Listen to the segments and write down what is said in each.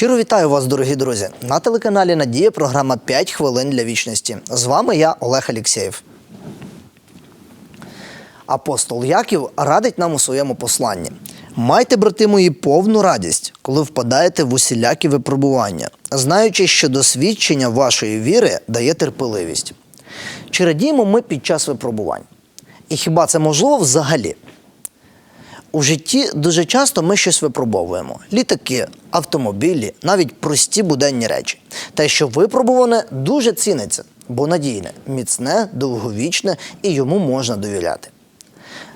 Щиро вітаю вас, дорогі друзі. На телеканалі Надія програма «5 хвилин для вічності. З вами я, Олег Алєксєєв. Апостол Яків радить нам у своєму посланні. Майте, брати мої, повну радість, коли впадаєте в усілякі випробування, знаючи, що досвідчення вашої віри дає терпеливість. Чи радіємо ми під час випробувань? І хіба це можливо взагалі? У житті дуже часто ми щось випробовуємо: літаки, автомобілі, навіть прості буденні речі. Те, що випробуване, дуже ціниться, бо надійне, міцне, довговічне і йому можна довіряти.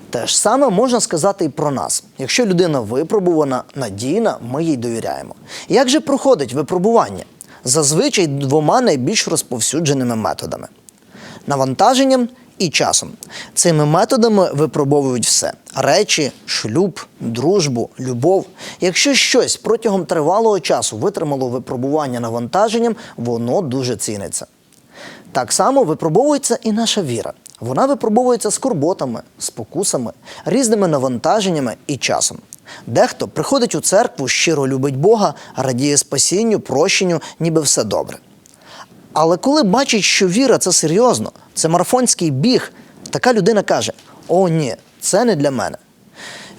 Те ж саме можна сказати і про нас. Якщо людина випробувана, надійна, ми їй довіряємо. Як же проходить випробування? Зазвичай двома найбільш розповсюдженими методами навантаженням і часом. Цими методами випробовують все: речі, шлюб, дружбу, любов. Якщо щось протягом тривалого часу витримало випробування навантаженням, воно дуже ціниться. Так само випробовується і наша віра. Вона випробовується скорботами, спокусами, різними навантаженнями і часом. Дехто приходить у церкву, щиро любить Бога, радіє спасінню, прощенню, ніби все добре. Але коли бачить, що віра це серйозно, це марафонський біг, така людина каже: О, ні, це не для мене.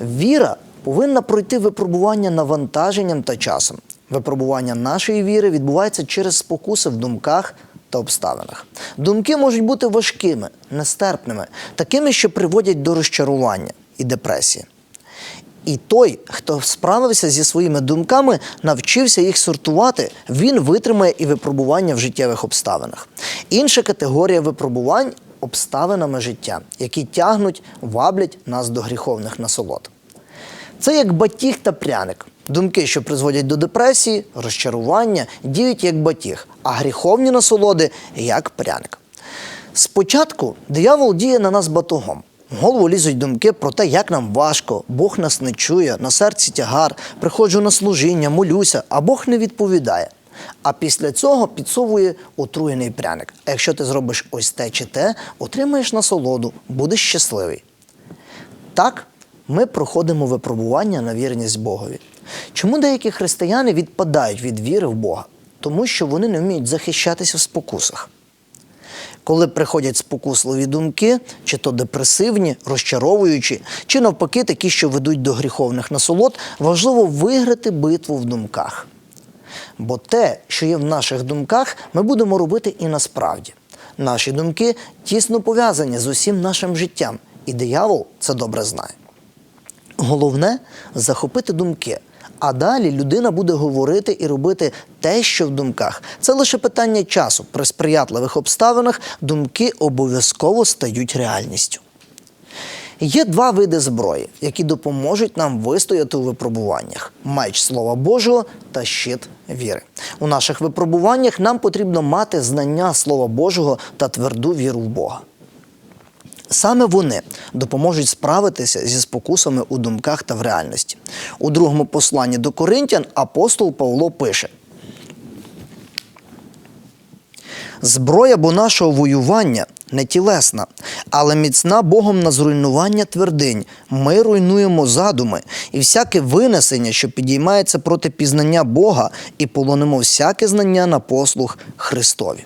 Віра повинна пройти випробування навантаженням та часом. Випробування нашої віри відбувається через спокуси в думках та обставинах. Думки можуть бути важкими, нестерпними, такими, що приводять до розчарування і депресії. І той, хто справився зі своїми думками, навчився їх сортувати, він витримає і випробування в життєвих обставинах. Інша категорія випробувань обставинами життя, які тягнуть, ваблять нас до гріховних насолод. Це як батіг та пряник. Думки, що призводять до депресії, розчарування, діють як батіг, а гріховні насолоди як пряник. Спочатку диявол діє на нас батогом. В голову лізуть думки про те, як нам важко, Бог нас не чує, на серці тягар, приходжу на служіння, молюся, а Бог не відповідає. А після цього підсовує отруєний пряник. А якщо ти зробиш ось те чи те, отримаєш насолоду, будеш щасливий. Так, ми проходимо випробування на вірність Богові. Чому деякі християни відпадають від віри в Бога? Тому що вони не вміють захищатися в спокусах. Коли приходять спокусливі думки, чи то депресивні, розчаровуючі, чи навпаки такі, що ведуть до гріховних насолод, важливо виграти битву в думках. Бо те, що є в наших думках, ми будемо робити і насправді. Наші думки тісно пов'язані з усім нашим життям, і диявол це добре знає. Головне захопити думки. А далі людина буде говорити і робити те, що в думках. Це лише питання часу. При сприятливих обставинах думки обов'язково стають реальністю. Є два види зброї, які допоможуть нам вистояти у випробуваннях: меч Слова Божого та щит віри. У наших випробуваннях нам потрібно мати знання Слова Божого та тверду віру в Бога. Саме вони допоможуть справитися зі спокусами у думках та в реальності. У другому посланні до Коринтян апостол Павло пише: Зброя бо нашого воювання не тілесна, але міцна Богом на зруйнування твердинь. Ми руйнуємо задуми і всяке винесення, що підіймається проти пізнання Бога, і полонимо всяке знання на послуг Христові.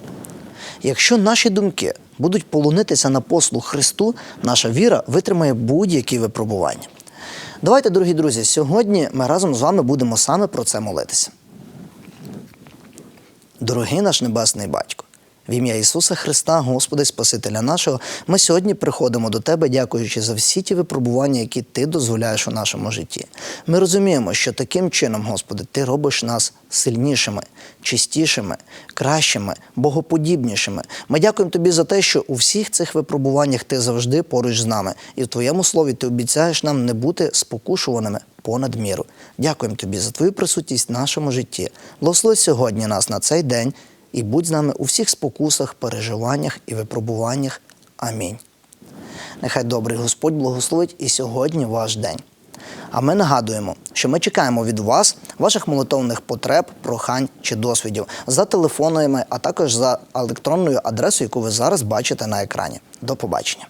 Якщо наші думки будуть полонитися на послуг Христу, наша віра витримає будь-які випробування. Давайте, дорогі друзі, сьогодні ми разом з вами будемо саме про це молитися. Дорогий наш Небесний Батько, в ім'я Ісуса Христа, Господа і Спасителя нашого, ми сьогодні приходимо до Тебе, дякуючи за всі ті випробування, які Ти дозволяєш у нашому житті. Ми розуміємо, що таким чином, Господи, Ти робиш нас сильнішими, чистішими, кращими, богоподібнішими. Ми дякуємо Тобі за те, що у всіх цих випробуваннях Ти завжди поруч з нами. І в Твоєму слові Ти обіцяєш нам не бути спокушуваними понад міру. Дякуємо Тобі за Твою присутність в нашому житті. Благослови сьогодні нас на цей день і будь з нами у всіх спокусах, переживаннях і випробуваннях. Амінь. Нехай добрий Господь благословить і сьогодні ваш день. А ми нагадуємо, що ми чекаємо від вас ваших молитовних потреб, прохань чи досвідів за телефонами, а також за електронною адресою, яку ви зараз бачите на екрані. До побачення.